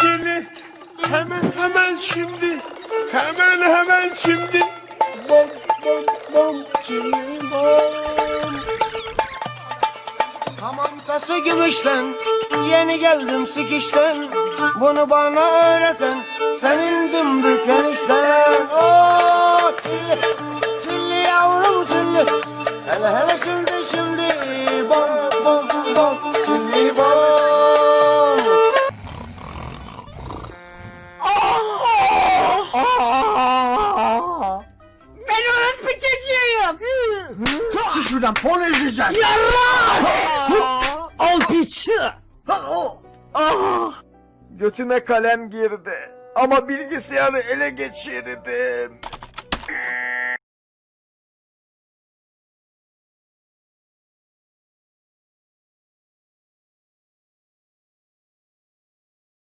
çili. Hemen hemen şimdi. Hemen hemen şimdi. Bom bom bom çili bom. Hamam tası gümüşten Yeni geldim sikişten Bunu bana öğreten Senin dümbük enişten Oo, çilli, çilli yavrum çilli Hele hele şimdi şimdi Bom bom bom çilli bom Çık şuradan porno izleyeceğim. Al piç. Ah! Götüme kalem girdi. Ama bilgisayarı ele geçirdim.